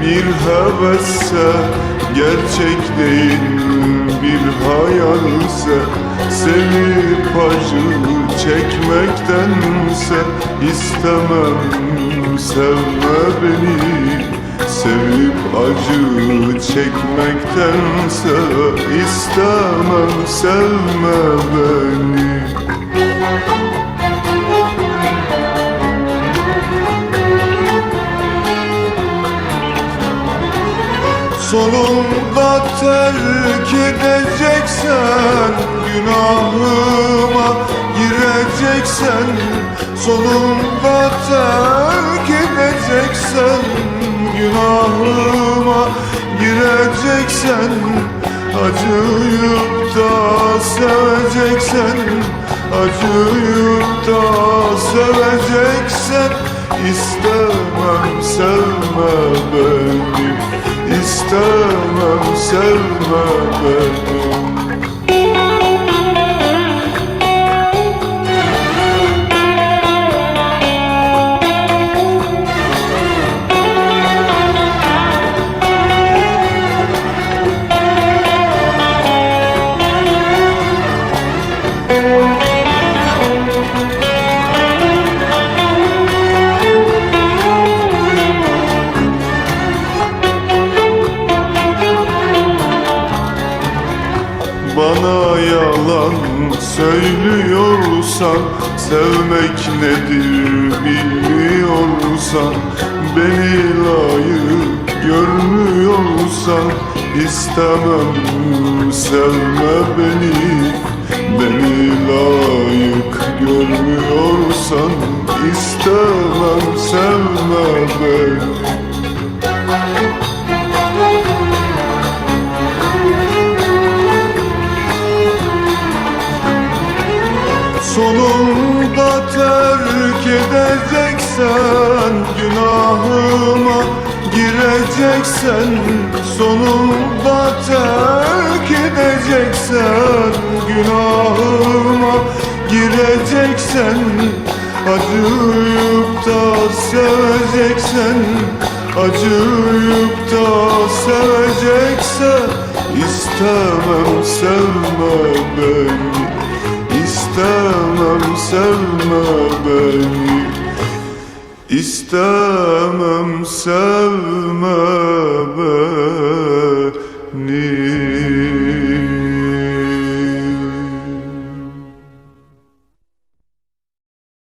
bir hevesse Gerçek değil bir hayalse Sevip acı çekmektense istemem sevme beni. Sevip acı çekmektense istemem sevme beni Sonunda terk edeceksen Günahıma gireceksen Sonunda terk edeceksen Günahıma gireceksen Acıyıp da seveceksen Acıyıp da seveceksen İstemem sevme beni İstemem sevme beni söylüyorsan Sevmek nedir bilmiyorsan Beni layık görmüyorsan istemem sevme beni. Beni layık görmüyorsan istemem sevme beni edeceksen Günahıma gireceksen Sonunda terk edeceksen Günahıma gireceksen Acıyıp da seveceksen Acıyıp da seveceksen İstemem sevme beni İstemem sevme İstemem sevme beni